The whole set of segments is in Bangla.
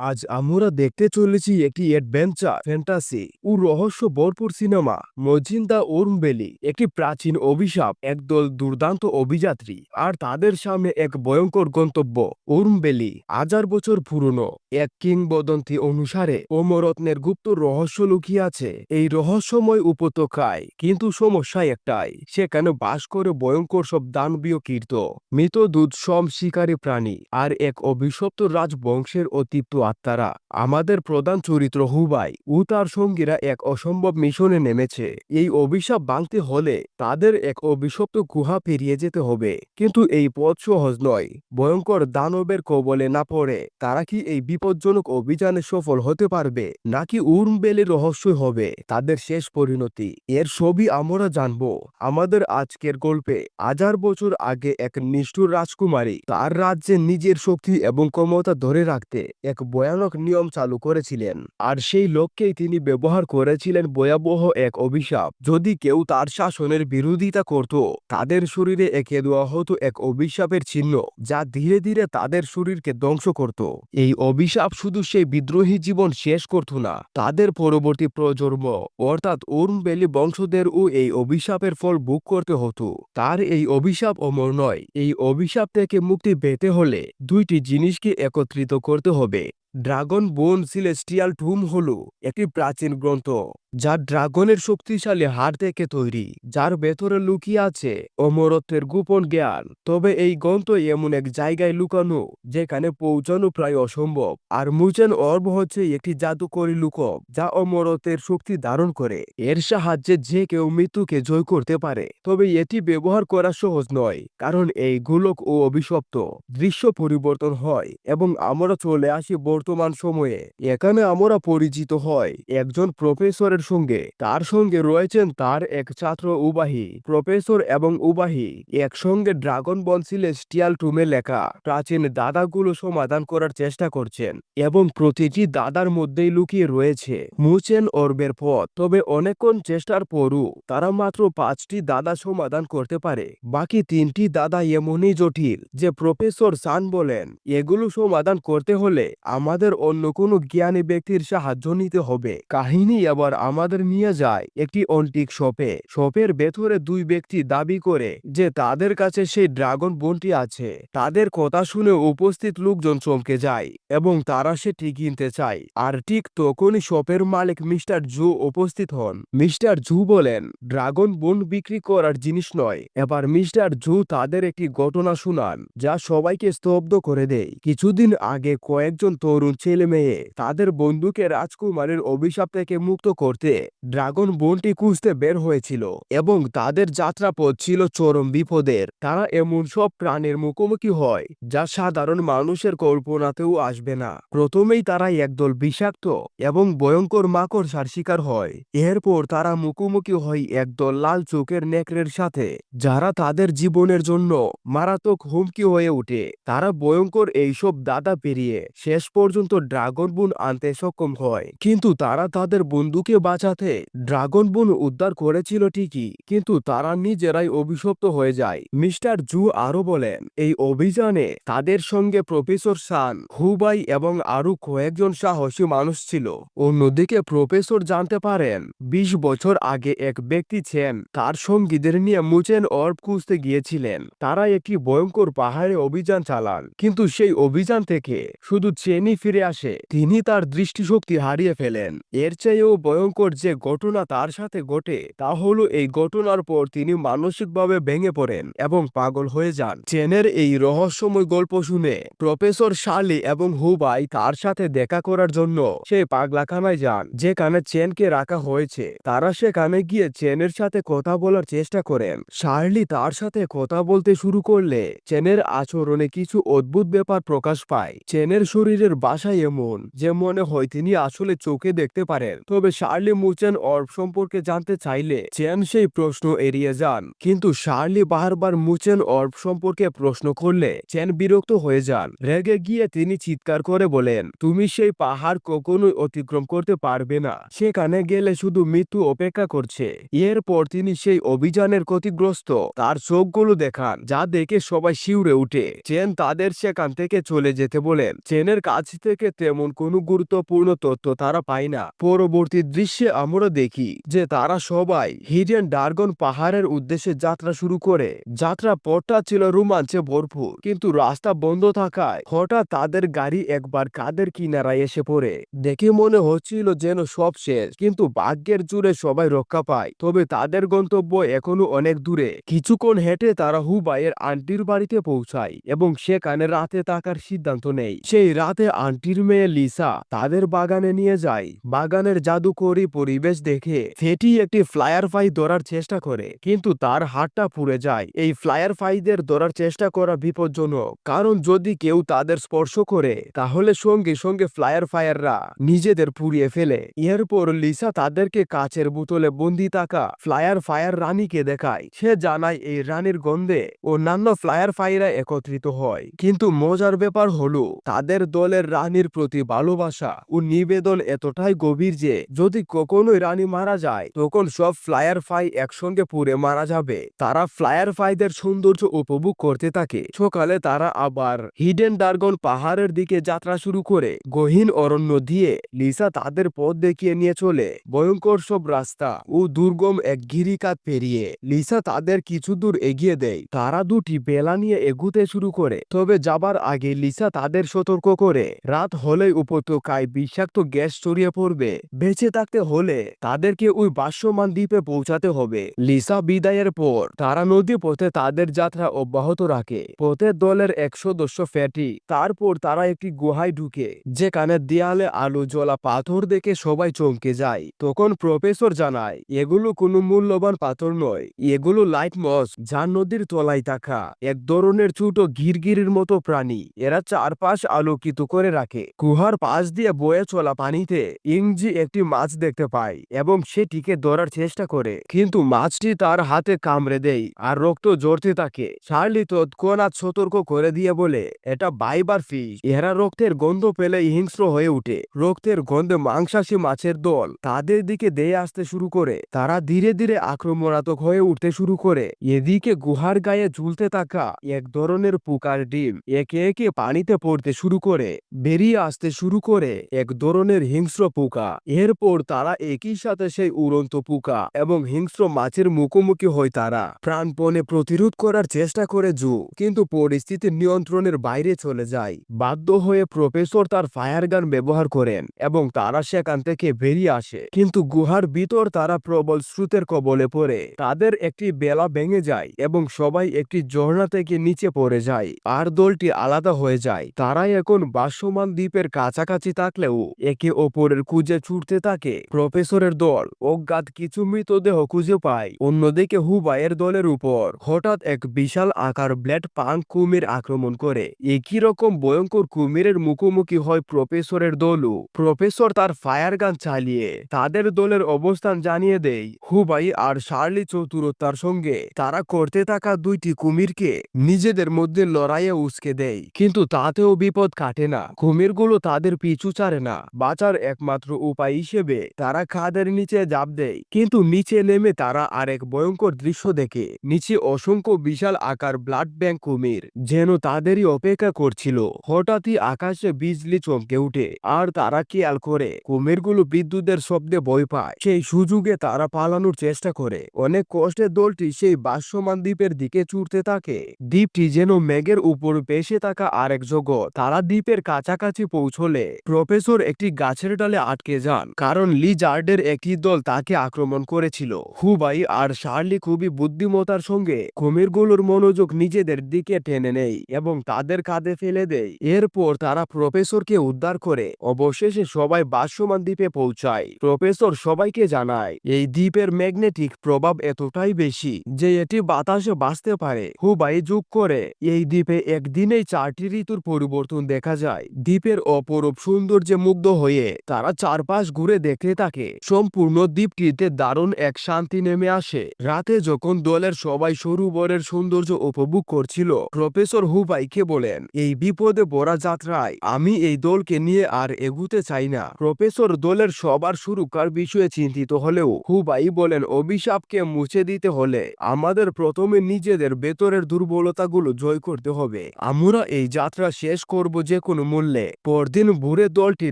আজ আমরা দেখতে চলেছি একটি অ্যাডভেঞ্চার ফ্যান্টাসি ও রহস্য ভরপুর সিনেমা মজিন্দা ওরমবেলি একটি প্রাচীন অভিশাপ, একদল দুর্দান্ত অভিযাত্রী, আর তাদের সামনে এক ভয়ঙ্কর গন্তব্য ওরমবেলি হাজার বছর পুরনো। এক কিংবদন্তি অনুসারে, অমরত্নের গুপ্ত রহস্য লুকিয়ে আছে, এই রহস্যময় উপত্যকায়। কিন্তু সমস্যা একটাই সেখানে বাস করে ভয়ঙ্কর সব দানবীয় কীর্ত, মৃত দুধ সম শিকারী প্রাণী, আর এক অভিশপ্ত রাজবংশের অতিপ্ত আত্মারা, আমাদের প্রধান চরিত্র হুবাই। ও তার সঙ্গীরা এক অসম্ভব মিশনে নেমেছে। এই অভিশাপ ভাঙতে হলে তাদের এক অভিশপ্ত গুহা পেরিয়ে যেতে হবে। কিন্তু এই পথ সহজ নয়। ভয়ঙ্কর দানবের কবলে না পড়ে তারা কি এই বিপজ্জনক অভিযানে সফল হতে পারবে? নাকি উর্মবেলি রহস্যই হবে? তাদের শেষ পরিণতি। এর সবই আমরা জানব। আমাদের আজকের গল্পে হাজার বছর আগে এক নিষ্ঠুর রাজকুমারী তার রাজ্যে নিজের শক্তি এবং ক্ষমতা ধরে রাখতে এক ভয়ানক নিয়ম চালু করেছিলেন। আর সেই লোককেই তিনি ব্যবহার করেছিলেন ভয়াবহ এক অভিশাপ। যদি কেউ তার শাসনের বিরোধিতা করত, তাদের শরীরে এঁকে দেওয়া হতো এক অভিশাপের চিহ্ন, যা ধীরে ধীরে তাদের শরীরকে ধ্বংস করত। এই অভিশাপ শুধু সেই বিদ্রোহী জীবন শেষ করত না, তাদের পরবর্তী প্রজন্ম, অর্থাৎ ওর্মবেলি বংশদেরও এই অভিশাপের ফল ভোগ করতে হতো। তার এই অভিশাপ অমর নয়। এই অভিশাপ থেকে মুক্তি পেতে হলে দুইটি জিনিসকে একত্রিত করতে হবে। ড্রাগন বোন সিলেস্টিয়াল টুম হল একটি প্রাচীন গ্রন্থ। যা ড্রাগনের শক্তিশালী হাড় থেকে তৈরি, যার ভেতরে লুকিয়ে আছে অমরত্বের গোপন জ্ঞান। তবে এই গ্রন্থ এমন এক জায়গায় লুকানো, যেখানে পৌঁছানো প্রায় অসম্ভব। আর মুচেন অর্ব হচ্ছে একটি জাদুকরী লুকব যা অমরত্বের শক্তি ধারণ করে। এর সাহায্যে যে কেউ মৃত্যুকে জয় করতে পারে। তবে এটি ব্যবহার করা সহজ নয়, কারণ এই গোলক ও অভিশপ্ত দৃশ্য পরিবর্তন হয় এবং আমরা চলে আসি বর্তমান সময়ে। এখানে আমরা পরিচিত হয় একজন প্রফেসরের সঙ্গে। তার সঙ্গে রয়েছেন তার এক ছাত্র উবাহি, প্রফেসর এবং উবাহি। একসঙ্গে ড্রাগন বন সিলেস্টিয়াল টুমে লেখা, প্রাচীন দাদাগুলো সমাধান করার চেষ্টা করছেন এবং প্রতিটি দাদার মধ্যেই লুকিয়ে রয়েছে। মুচেন অর্বের পথ, তবে অনেকক্ষণ চেষ্টার পরও তারা মাত্র পাঁচটি দাদা সমাধান করতে পারে। বাকি তিনটি দাদা এমনই জটিল যে প্রফেসর সান বলেন, এগুলো সমাধান করতে হলে আমাদের অন্য কোনো জ্ঞানী ব্যক্তির সাহায্য নিতে হবে। কাহিনী আবার আমাদের নিয়ে যায় একটি অন্টিক শপে। শপের ভেতরে দুই ব্যক্তি দাবি করে যে তাদের কাছে সেই ড্রাগন বোনটি আছে। তাদের কথা শুনে উপস্থিত লোকজন চমকে যায় এবং তারা সেটি কিনতে চায়। আর ঠিক তখনই শপের মালিক মিস্টার জু উপস্থিত হন। মিস্টার জু বলেন, ড্রাগন বোন বিক্রি করার জিনিস নয়। এবার মিস্টার জু তাদের একটি ঘটনা শুনান, যা সবাইকে স্তব্ধ করে দেয়। কিছুদিন আগে কয়েকজন তরুণ ছেলে মেয়ে তাদের বন্ধুকে রাজকুমারের অভিশাপ থেকে মুক্ত করতে ড্রাগন বোনটি খুঁজতে বের হয়েছিল এবং তাদের যাত্রাপথ ছিল চরম বিপদের। তারা এমন সব প্রাণের মুখোমুখি হয় যা সাধারণ মানুষের কল্পনাতেও আসবে না। প্রথমেই তারা একদল বিষাক্ত এবং ভয়ঙ্কর মাকড়সার শিকার হয়। এরপর তারা মুখোমুখি হয় একদল লাল চোখের নেকড়ের সাথে, যারা তাদের জীবনের জন্য মারাত্মক হুমকি হয়ে ওঠে। তারা ভয়ঙ্কর এইসব দাদা পেরিয়ে শেষ পর্যন্ত ড্রাগন বোন আনতে সক্ষম হয়। কিন্তু তারা তাদের বন্ধুকে বাঁচাতে ড্রাগন বোন উদ্ধার করেছিল ঠিকই, কিন্তু তারা নিজেরাই অভিশপ্ত হয়ে যায়। মিস্টার জু আরও বলেন, এই অভিযানে তাদের সঙ্গে প্রফেসর সান হুবাই এবং আরও কয়েকজন সাহসী মানুষ ছিল। অন্যদিকে প্রফেসর জানতে পারেন, বিশ বছর আগে এক ব্যক্তি ছেন তার সঙ্গীদের নিয়ে মুচেন অর্ব খুঁজতে গিয়েছিলেন। তারা একটি ভয়ঙ্কর পাহাড়ে অভিযান চালান, কিন্তু সেই অভিযান থেকে শুধু চেনি ফিরে আসে। তিনি তার দৃষ্টিশক্তি হারিয়ে ফেলেন। এর চেয়েও ভয়ঙ্কর যে ঘটনা তার সাথে ঘটে, তা হলো এই ঘটনার পর তিনি মানসিকভাবে ভেঙে পড়েন এবং পাগল হয়ে যান। চেনের এই রহস্যময় গল্প শুনে প্রফেসর শার্লি এবং হুবাই তার সাথে দেখা করার জন্য সেই পাগলাখানায় যান, যেখানে চেনকে রাখা হয়েছে। তারা সেখানে গিয়ে চেনের সাথে কথা বলার চেষ্টা করেন। শার্লি তার সাথে কথা বলতে শুরু করলে চেনের আচরণে কিছু অদ্ভুত ব্যাপার প্রকাশ পায়। চেনের শরীরের বাসা এমন যে মনে হয় তিনি আসলে চোখে দেখতে পারেন। তবে শার্লি শার্লি মুচেন অর্ব সম্পর্কে জানতে চাইলে চেন সেই প্রশ্ন এড়িয়ে যান। কিন্তু শার্লি বারবার মুচেন অর্ব সম্পর্কে প্রশ্ন করলে চেন বিরক্ত হয়ে যান। রেগে গিয়ে তিনি চিৎকার করে বলেন, তুমি সেই পাহাড় কখনোই অতিক্রম করতে পারবে না। সেখানে গেলে শুধু মৃত্যু অপেক্ষা করছে। এরপর তিনি সেই অভিযানের ক্ষতিগ্রস্ত তার চোখগুলো দেখান, যা দেখে সবাই শিউরে উঠে। চেন তাদের সেখান থেকে চলে যেতে বলেন। চেনের কাছ থেকে তেমন কোনো গুরুত্বপূর্ণ তথ্য তারা পায় না। পরবর্তী দৃশ্যে আমরা দেখি যে তারা সবাই হিডেন ডার্গন পাহাড়ের উদ্দেশ্যে যাত্রা শুরু করে। যাত্রা পথটা ছিল রোমাঞ্চে ভরপুর। কিন্তু রাস্তা বন্ধ থাকায় হঠাৎ তাদের গাড়ি একবার কাদের কিনারায় এসে পড়ে। দেখে মনে হচ্ছিল যেন সব শেষ, কিন্তু ভাগ্যের জুড়ে সবাই রক্ষা পায়। তবে তাদের গন্তব্য এখনও অনেক দূরে। কিছুক্ষণ হেঁটে তারা হুবাইয়ের আন্টির বাড়িতে পৌঁছায় এবং সেখানে রাতে থাকার সিদ্ধান্ত নেই সেই রাতে আন্টির মেয়ে লিসা তাদের বাগানে নিয়ে যায়। বাগানের জাদুকরি পরিবেশ দেখে ফেটি একটি ফ্লায়ার ফাই ধরার চেষ্টা করে, কিন্তু তার হাতটা পুড়ে যায়। এই ফ্লায়ার ফাইদের ধরার চেষ্টা করা বিপজ্জনক, কারণ যদি কেউ তাদের স্পর্শ করে, তাহলে সঙ্গে সঙ্গে ফ্লায়ার ফায়াররা নিজেদের পুড়িয়ে ফেলে। এরপর লিসা তাদেরকে কাচের বোতলে বন্দি থাকা ফ্লায়ার ফায়ার রানীকে দেখায়। সে জানায় এই রানীর গন্ধে অন্যান্য ফ্লায়ার ফায়াররা একত্রিত হয়, কিন্তু মজার ব্যাপার হলো, তাদের দলের রানীর প্রতি ভালোবাসা ও নিবেদন এতটাই গভীর যে, যদি কখনোই রানী মারা যায়, তখন সব ফ্লায়ার ফাই একসঙ্গে পুড়ে মারা যাবে। তারা ফ্লায়ার ফাইদের সৌন্দর্য উপভোগ করতে থাকে। সকালে তারা আবার হিডেন ডার্গন পাহাড়ের দিকে যাত্রা শুরু করে। গহীন অরণ্য দিয়ে লিসা তাদের পথ দেখিয়ে নিয়ে চলে। ভয়ঙ্কর সব রাস্তা ও দুর্গম এক গিরিকাত পেরিয়ে লিসা তাদের কিছু দূর এগিয়ে দেয়। তারা দুটি বেলা নিয়ে এগুতে শুরু করে। তবে যাবার আগে লিসা তাদের সতর্ক করে। রাত হলেই উপত্যকায় বিষাক্ত গ্যাস ছড়িয়ে পড়বে। বেঁচে থাকতে হলে তাদেরকে ওই বাস্যমান দ্বীপে পৌঁছাতে হবে। লিসা বিদায়ের পর তারা নদী পথে তাদের যাত্রা অব্যাহত রাখে। পথের দলের এক সদস্য ফ্যাটি তারপর তারা একটি গুহায় ঢুকে, যেখানে দেয়ালে আলো জ্বলা পাথর দেখে সবাই চমকে যায়। তখন প্রফেসর জানায়, এগুলো কোনো মূল্যবান পাথর নয়। এগুলো লাইট মস, যা নদীর তলায় থাকা এক ধরনের ছোট গিরগিরির মতো প্রাণী। এরা চারপাশ আলোকিত করে রাখে। গুহার পাশ দিয়ে বয়ে চলা পানিতে ইংজি একটি মাছ দেখতে পায় এবং সেটিকে ধরার চেষ্টা করে। কিন্তু মাছটি তার হাতে কামড়ে দেয় আর রক্ত জড়তে থাকে। চার্লি তৎক্ষণাৎ সতর্ক করে দিয়ে বলে, এটা বাইবার ফিশ। এরা রক্তের গন্ধ পেলে হিংস্র হয়ে উঠে। রক্তের গন্ধে মাংসাশী মাছের দল তাদের দিকে দেয়ে আসতে শুরু করে। তারা ধীরে ধীরে আক্রমণাত্মক হয়ে উঠতে শুরু করে। এদিকে গুহার গায়ে ঝুলতে থাকা এক ধরনের পোকার ডিম একে একে পানিতে পড়তে শুরু করে। বেরিয়ে আসতে শুরু করে এক ধরনের হিংস্র পোকা। এরপর তারা একই সাথে সেই উড়ন্ত পোকা এবং হিংস্র মাছের মুখোমুখি হয় তারা। প্রাণপণে প্রতিরোধ করার চেষ্টা করে জু, কিন্তু পরিস্থিতি নিয়ন্ত্রণের বাইরে চলে যায়। বাধ্য হয়ে প্রফেসর তার ফায়ার গান ব্যবহার করেন এবং তারা সেখান থেকে বেরিয়ে আসে। কিন্তু গুহার ভিতর তারা প্রবল স্রোতের কবলে পড়ে। তাদের একটি বেলা ভেঙে যায় এবং সবাই একটি ঝর্ণা থেকে নিচে পড়ে যায়। আর দলটি আলাদা হয়ে যায়। তারাই এখন বাসমান দ্বীপের কাছাকাছি থাকলেও একে অপরের খুঁজে ছুটতে থাকে। প্রফেসরের দল অজ্ঞাত কিছু মৃতদেহ খুঁজে পায়। অন্যদিকে হুবাইয়ের দলের উপর হঠাৎ এক বিশাল আকার ব্ল্যাড পাঙ্ক কুমির আক্রমণ করে। একই রকম ভয়ঙ্কর কুমিরের মুখোমুখি হয় প্রফেসরের দলও। প্রফেসর তার ফায়ার গান চালিয়ে তাদের দলের অবস্থান জানিয়ে দেয়, হুবাই আর শার্লি চতুরতার সঙ্গে তারা করতে থাকা দুইটি কুমিরকে নিজেদের মধ্যে লড়াইয়ে উস্কে দেয়। কিন্তু তাতেও বিপদ কাটে না। কুমিরগুলো তাদের পিছু ছাড়ে না। বাঁচার একমাত্র উপায় হিসেবে তারা খাদের নিচে জাপ দেয়। কিন্তু নিচে নেমে তারা আরেক ভয়ঙ্কর দৃশ্য দেখে। নিচে অসংখ্য বিশাল আকার ব্লাড ব্যাংক কুমির, যেন তাদেরই অপেক্ষা করছিল। হঠাৎই আকাশে বিজলি চমকে উঠে, আর তারা খেয়াল করে, কুমিরগুলো বিদ্যুতের শব্দে ভয় পায়। সেই সুযোগে তারা পালানোর চেষ্টা করে। অনেক কষ্টে দলটি সেই বাস্যমান দ্বীপের দিকে ছুটতে থাকে। দ্বীপটি যেন মেঘের উপর পেশে থাকা আরেক জগৎ। তারা দ্বীপের কাছাকাছি পৌঁছলে, প্রফেসর একটি গাছের ডালে আটকে যান, কারণ লিজার্ডের একটি দল তাকে আক্রমণ করেছিল। হুবাই আর শার্লি খুবই বুদ্ধিমতার সঙ্গে কুমিরগুলোর মনোযোগ নিজেদের দিকে টেনে নেয় এবং তাদের কাঁধে ফেলে দেয়। এরপর তারা প্রফেসরকে উদ্ধার করে অবশেষে সবাই বাসমান দ্বীপে পৌঁছায়। প্রফেসর সবাইকে জানায়, এই দ্বীপের ম্যাগনেটিক প্রভাব এতটাই বেশি যে এটি বাতাসে বাঁচতে পারে। হুবাই যোগ করে, এই দ্বীপে একদিনেই চারটি ঋতুর পরিবর্তন দেখা যায়। দ্বীপের অপরূপ সৌন্দর্যে মুগ্ধ হয়ে তারা চারপাশ ঘুরে দেখতে বাড়তে থাকে সম্পূর্ণ দ্বীপটিতে দারুণ এক শান্তি নেমে আসে। রাতে যখন দলের সবাই সরোবরের সৌন্দর্য উপভোগ করছিল, প্রফেসর হুবাইকে বলেন, এই বিপদে পড়া যাত্রায় আমি এই দলকে নিয়ে আর এগুতে চাই না। প্রফেসর দলের সবার সুরক্ষার বিষয়ে চিন্তিত হলেও হুবাই বলেন, অভিশাপকে মুছে দিতে হলে আমাদের প্রথমে নিজেদের ভেতরের দুর্বলতাগুলো জয় করতে হবে। আমরা এই যাত্রা শেষ করব যে কোনো মূল্যে। পরদিন ভোরে দলটি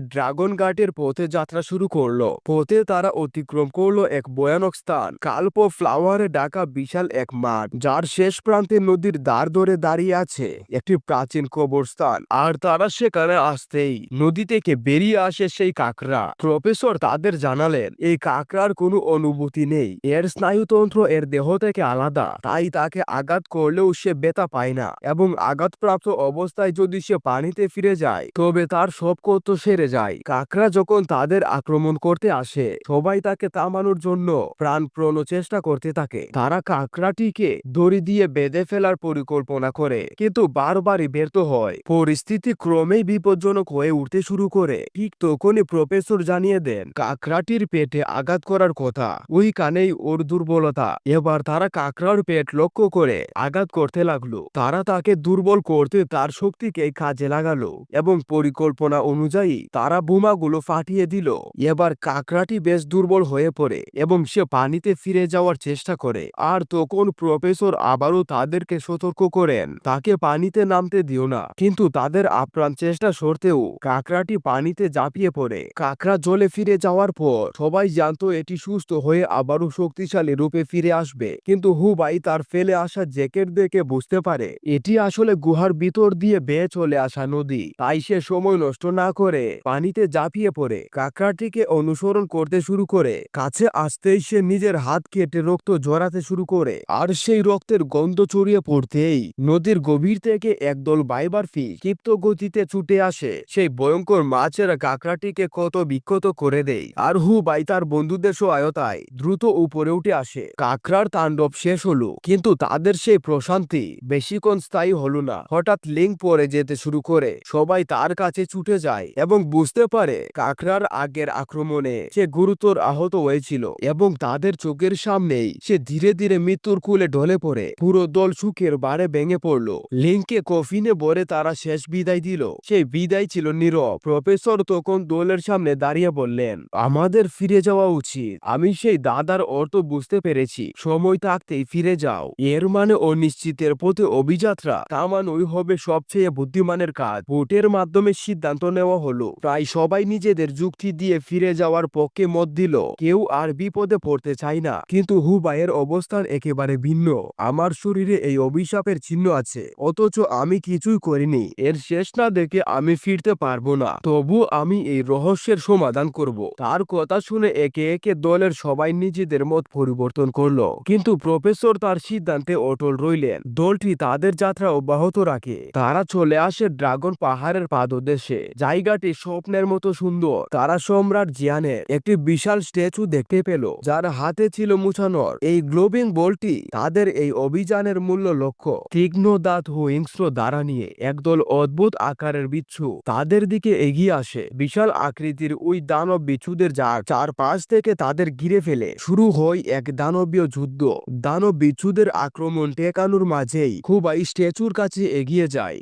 ড্রাগন ঘাটের পথে যাত্রা শুরু করল। পথে তারা অতিক্রম করল এক ভয়ানক স্থান। কাল্প ফ্লাওয়ারে ঢাকা বিশাল এক মাঠ, যার শেষ প্রান্তে নদীর দ্বার ধরে দাঁড়িয়ে আছে। একটি প্রাচীন কবরস্থান, আর তারা সেখানে আসতেই নদী থেকে বেরিয়ে আসে সেই কাকড়া। প্রফেসর তাদের জানালেন, এই কাকড়ার কোনো অনুভূতি নেই। এর স্নায়ুতন্ত্র এর দেহ থেকে আলাদা, তাই তাকে আঘাত করলেও সে ব্যথা পায় না। এবং আঘাতপ্রাপ্ত অবস্থায় যদি সে পানিতে ফিরে যায়, তবে তার সব কত সেরে যায়। কাকড়া যখন তাদের আক্রমণ করতে আসে। সবাই তাকে থামানোর জন্য প্রাণপ্রণ চেষ্টা করতে থাকে। তারা কাকড়াটিকে দড়ি দিয়ে বেঁধে ফেলার পরিকল্পনা করে, কিন্তু বারবারই ব্যর্থ হয়। পরিস্থিতি ক্রমেই বিপজ্জনক হয়ে উঠতে শুরু করে। ঠিক তখনই প্রফেসর জানিয়ে দেন, কাকড়াটির পেটে আঘাত করার কথা। ওই কানেই ওর দুর্বলতা। এবার তারা কাকড়ার পেট লক্ষ্য করে আঘাত করতে লাগল। তারা তাকে দুর্বল করতে তার শক্তিকে কাজে লাগালো এবং পরিকল্পনা অনুযায়ী তারা বোমাগুলো ফাটিয়ে দিল। এবার কাকড়াটি বেশ দুর্বল হয়ে পড়ে এবং সে পানিতে ফিরে যাওয়ার চেষ্টা করে। আর তখন প্রফেসর আবারও তাদেরকে সতর্ক করেন, তাকে পানিতে নামতে দিও না। কিন্তু তাদের আপ্রাণ চেষ্টা সত্ত্বেও কাকড়াটি পানিতে ঝাঁপিয়ে পড়ে। কাকড়া জলে ফিরে যাওয়ার পর সবাই জানতো এটি সুস্থ হয়ে আবারও শক্তিশালী রূপে ফিরে আসবে। কিন্তু হুবাই তার ফেলে আসা জ্যাকেট দেখে বুঝতে পারে, এটি আসলে গুহার ভিতর দিয়ে বেয়ে চলে আসা নদী। তাই সে সময় নষ্ট না করে পানিতে ঝাঁপিয়ে পড়ে। কাকড়াটিকে অনুসরণ করতে শুরু করে। কাছে আসতেই সে নিজের হাত কেটে রক্ত জড়াতে শুরু করে। আর সেই রক্তের গন্ধ ছড়িয়ে পড়তেই নদীর গভীর থেকে একদল বাইবার ফি ক্ষিপ্ত গতিতে ছুটে আসে। সেই ভয়ঙ্কর মাছের কাঁকড়াটিকে কত বিক্ষত করে দেয়। আর হু বাই তার বন্ধুদের সহায়তায় দ্রুত উপরে উঠে আসে। কাঁকড়ার তাণ্ডব শেষ হলো। কিন্তু তাদের সেই প্রশান্তি বেশিক্ষণ স্থায়ী হলো না। হঠাৎ লিঙ্ক পরে যেতে শুরু করে। সবাই তার কাছে ছুটে যায় এবং বুঝতে পারে কাঁকড়ার আগের আক্রমণে সে গুরুতর আহত হয়েছিল এবং তাদের চোখের সামনেই সে ধীরে ধীরে মৃত্যুর কুলে ঢলে পড়ে। পুরো দল সুখের বারে ভেঙে পড়ল। লিঙ্ককে কফিনে ভরে তারা শেষ বিদায় দিল। সেই বিদায় ছিল নীরব। প্রফেসর তখন দলের সামনে দাঁড়িয়ে বললেন, আমাদের ফিরে যাওয়া উচিত। আমি সেই দাদার অর্থ বুঝতে পেরেছি। সময় থাকতেই ফিরে যাও। এর মানে অনিশ্চিতের পথে অভিযাত্রা। তা মানই হবে সবচেয়ে বুদ্ধিমানের কাজ। ভোটের মাধ্যমে সিদ্ধান্ত নেওয়া হলো। প্রায় সবাই নিজেদের যুক্তি দিয়ে ফিরে যাওয়ার পক্ষে মত দিল। কেউ আর বিপদে পড়তে চায় না। কিন্তু হুবাইয়ের অবস্থান একেবারে ভিন্ন। আমার শরীরে এই অভিশাপের চিহ্ন আছে। অথচ আমি কিছুই করিনি। এর শেষ না দেখে আমি ফিরতে পারব না। তবু আমি এই রহস্যের সমাধান করব। তার কথা শুনে একে একে দলের সবাই নিজেদের মত পরিবর্তন করল। কিন্তু প্রফেসর তার সিদ্ধান্তে অটল রইলেন। দলটি তাদের যাত্রা অব্যাহত রাখে। তারা চলে আসে ড্রাগন পাহাড়ের পাদদেশে। জায়গাটি স্বপ্নের মতো সুন্দর। তারা সম্রাট জিয়ানের একটি বিশাল স্ট্যাচু দেখতে পেল, যার হাতে ছিল মুছানোর। এই গ্লোবিং বলটি তাদের এই অভিযানের মূল্য লক্ষ্য। তীক্ষ্ণ দাঁত হিংস্র দ্বারা নিয়ে একদল অদ্ভুত আকারের বিচ্ছু তাদের দিকে এগিয়ে আসে। বিশাল আকৃতির ওই দানব বিচ্ছুদের যার চারপাশ থেকে তাদের ঘিরে ফেলে। শুরু হয় এক দানবীয় যুদ্ধ। দানব বিচ্ছুদের আক্রমণ টেকানোর মাঝেই খুবাই স্ট্যাচুর কাছে এগিয়ে যায়।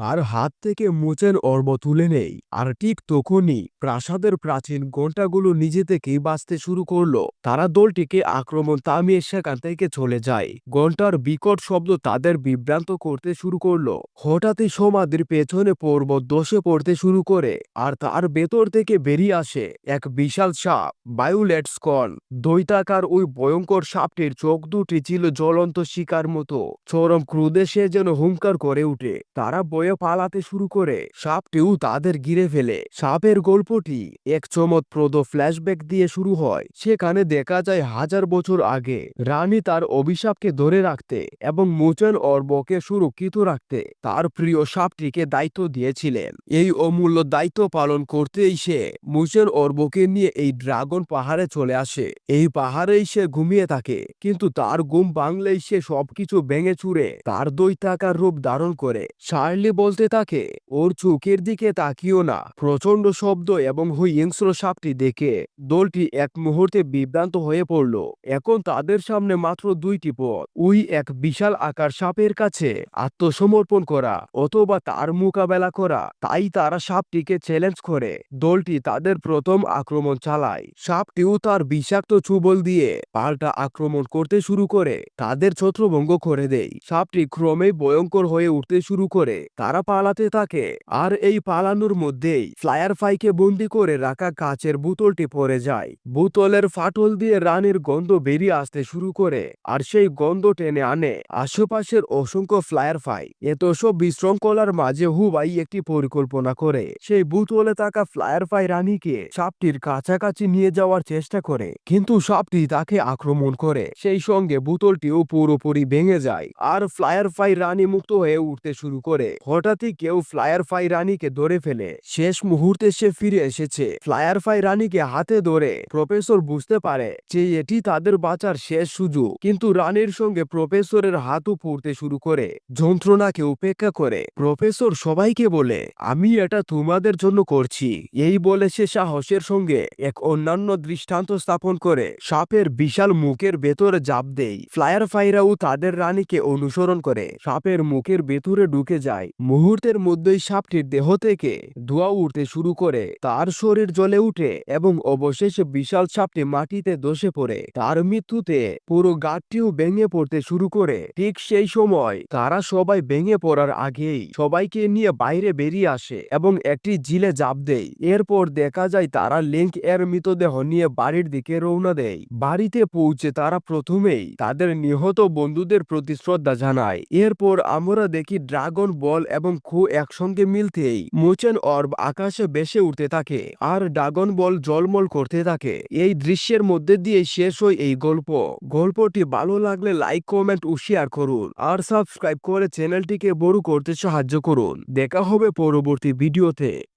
আর হাত থেকে মোচেন অর্ব তুলে নেই। আর ঠিক তখনই প্রাসাদের প্রাচীন ঘণ্টাগুলো নিজে থেকেই বাঁচতে শুরু করল। তারা দলটিকে আক্রমণ থামিয়ে সেখান থেকে চলে যায়। ঘণ্টার বিকট শব্দ তাদের বিভ্রান্ত করতে শুরু করল। হঠাৎই সমাধির পেছনে পর্বত দোষে পড়তে শুরু করে আর তার ভেতর থেকে বেরিয়ে আসে এক বিশাল সাপ, বায়োলেট স্কন। দৈতাকার ওই ভয়ঙ্কর সাপটির চোখ দুটি ছিল জ্বলন্ত শিকার মতো। চরম ক্রুদে সে যেন হুঙ্কার করে উঠে। তারা বয়ে পালাতে শুরু করে। সাপটিও তাদের ঘিরে ফেলে। সাপের গল্পটি এক চমৎপ্রদ ফ্ল্যাশব্যাক দিয়ে শুরু হয়। সেখানে দেখা যায় হাজার বছর আগে রানী তার অভিশাপকে ধরে রাখতে এবং মোচন অর্বকে সুরক্ষিত রাখতে তার প্রিয় সাপটিকে দায়িত্ব দিয়েছিলেন। এই অমূল্য দায়িত্ব পালন করতেই সে মুচেন অর্বকে নিয়ে এই ড্রাগন পাহাড়ে চলে আসে। এই পাহাড়েই সে ঘুমিয়ে থাকে, কিন্তু তার ঘুম ভাঙলেই সে সবকিছু ভেঙে চুরে তার দৈত্যাকার রূপ ধারণ করে। শার্লি বলতে থাকে, ওর চোখের দিকে তাকিও না। প্রচণ্ড শব্দ এবং হিংস্র সাপটি দেখে দলটি এক মুহূর্তে বিভ্রান্ত হয়ে পড়ল। এখন তাদের সামনে মাত্র দুইটি পথ, ওই এক বিশাল আকার সাপের কাছে আত্মসমর্পণ করা অথবা তার মোকাবেলা করা। তাই তারা সাপটিকে চ্যালেঞ্জ করে। দলটি তাদের প্রথম আক্রমণ চালায়। সাপটিও তার বিষাক্ত চুবল দিয়ে পাল্টা আক্রমণ করতে শুরু করে। তাদের ছত্রভঙ্গ করে দেয়। সাপটি ক্রমেই ভয়ঙ্কর হয়ে উঠতে শুরু করে। তারা পালাতে থাকে। আর এই পালানোর মধ্যেই ফ্লায়ার ফাইকে বন্দি করে রাখা কাচের বোতলটি পড়ে যায়। বোতলের ফাটল দিয়ে রানীর গন্ধ বেরিয়ে আসতে শুরু করে, আর সেই গন্ধ টেনে আনে আশেপাশের অসংখ্য ফ্লায়ার ফাই। এত সব বিশৃঙ্খলার মাঝে হুবাই একটি পরিকল্পনা করে। সেই বোতলে থাকা ফ্লায়ার ফাই রানীকে সাপটির কাছাকাছি নিয়ে যাওয়ার চেষ্টা করে, কিন্তু সাপটি তাকে আক্রমণ করে। সেই সঙ্গে বোতলটিও পুরোপুরি ভেঙে যায়, আর ফ্লায়ার ফাই রানী মুক্ত হয়ে উঠতে শুরু করে। হঠাৎই কেউ ফ্লায়ার ফাই রানীকে ধরে ফেলে। শেষ মুহূর্তে সে ফিরে এসেছে। ফ্লায়ার ফাই রানীকে হাতে ধরে। প্রফেসর বুঝতে পারে যে এটি তাদের বাঁচার শেষ সুযোগ। কিন্তু রানীর সঙ্গে প্রফেসরের হাতও পড়তে শুরু করে। যন্ত্রণাকে উপেক্ষা করে। প্রফেসর সবাইকে বলে, আমি এটা তোমাদের জন্য করছি। এই বলে সে সাহসের সঙ্গে এক অন্যান্য দৃষ্টান্ত স্থাপন করে। সাপের বিশাল মুখের ভেতরে জাপ দেয়। ফ্লায়ার ফাইরাও তাদের রানীকে অনুসরণ করে। সাপের মুখের ভেতরে ঢুকে যায়। মুহূর্তের মধ্যেই সাপটির দেহ থেকে ধোঁয়া উঠতে শুরু করে। তার শরীর জ্বলে উঠে এবং অবশেষে বিশাল সাপটি মাটিতে দোষে পড়ে। তার মৃত্যুতে পুরো গাছটিও ভেঙে পড়তে শুরু করে। ঠিক সেই সময় তারা সবাই ভেঙে পড়ার আগেই সবাইকে নিয়ে বাইরে বেরিয়ে আসে এবং একটি জিলে জাপ দেয়। এরপর দেখা যায় তারা লিঙ্ক এর মৃতদেহ নিয়ে বাড়ির দিকে রওনা দেয়। বাড়িতে পৌঁছে তারা প্রথমেই তাদের নিহত বন্ধুদের প্রতি শ্রদ্ধা জানায়। এরপর আমরা দেখি ড্রাগন বল এবং খু একসঙ্গে মিলতেই মোচেন অর্ব আকাশে বেশে উঠতে থাকে আর ডাগন বল জলমল করতে থাকে। এই দৃশ্যের মধ্যে দিয়ে শেষ হয় এই গল্প। গল্পটি ভালো লাগলে লাইক, কমেন্ট ও শেয়ার করুন আর সাবস্ক্রাইব করে চ্যানেলটিকে বড় করতে সাহায্য করুন। দেখা হবে পরবর্তী ভিডিওতে।